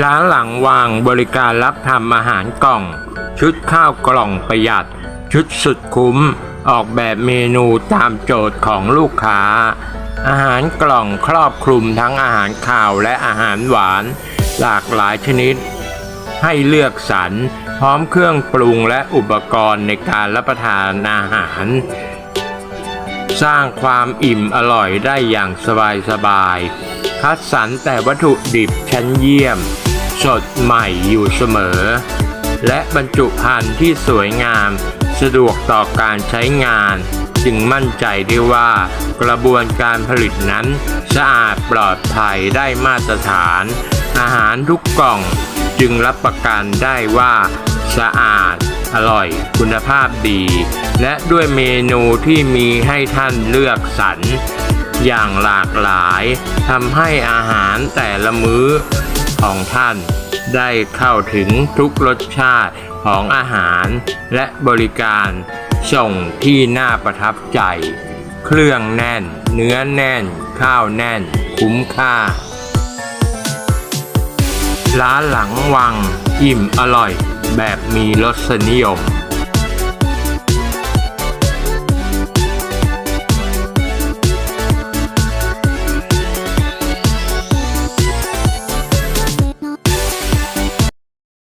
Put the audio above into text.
ร้านหลังวางบริการรับทำอาหารกล่อง ชุดข้าวกล่องประหยัด ชุดสุดคุ้ม ออกแบบเมนูตามโจทย์ของลูกค้า อาหารกล่องครอบคลุมทั้งอาหารข้าวและอาหารหวาน หลากหลายชนิด ให้เลือกสรรพร้อมเครื่องปรุงและอุปกรณ์ในการรับประทานอาหาร สร้างความอิ่มอร่อยได้อย่างสบายๆ คัดสรรแต่วัตถุดิบชั้นเยี่ยม สดใหม่อยู่เสมอ และบรรจุภัณฑ์ที่สวยงาม สะดวกต่อการใช้งาน จึงมั่นใจได้ว่ากระบวนการผลิตนั้น สะอาดปลอดภัยได้มาตรฐาน อาหารทุกกล่องจึงรับประกันได้ว่า สะอาด อร่อย คุณภาพดี และด้วยเมนูที่มีให้ท่านเลือกสรร อย่างหลากหลายทำให้อาหารแต่ละมื้อของท่านได้เข้าถึงทุกรสชาติของอาหารและบริการส่งที่น่าประทับใจ เครื่องแน่น เนื้อแน่น ข้าวแน่น คุ้มค่า ร้านหลังวัง อิ่มอร่อยแบบมีรสนิยม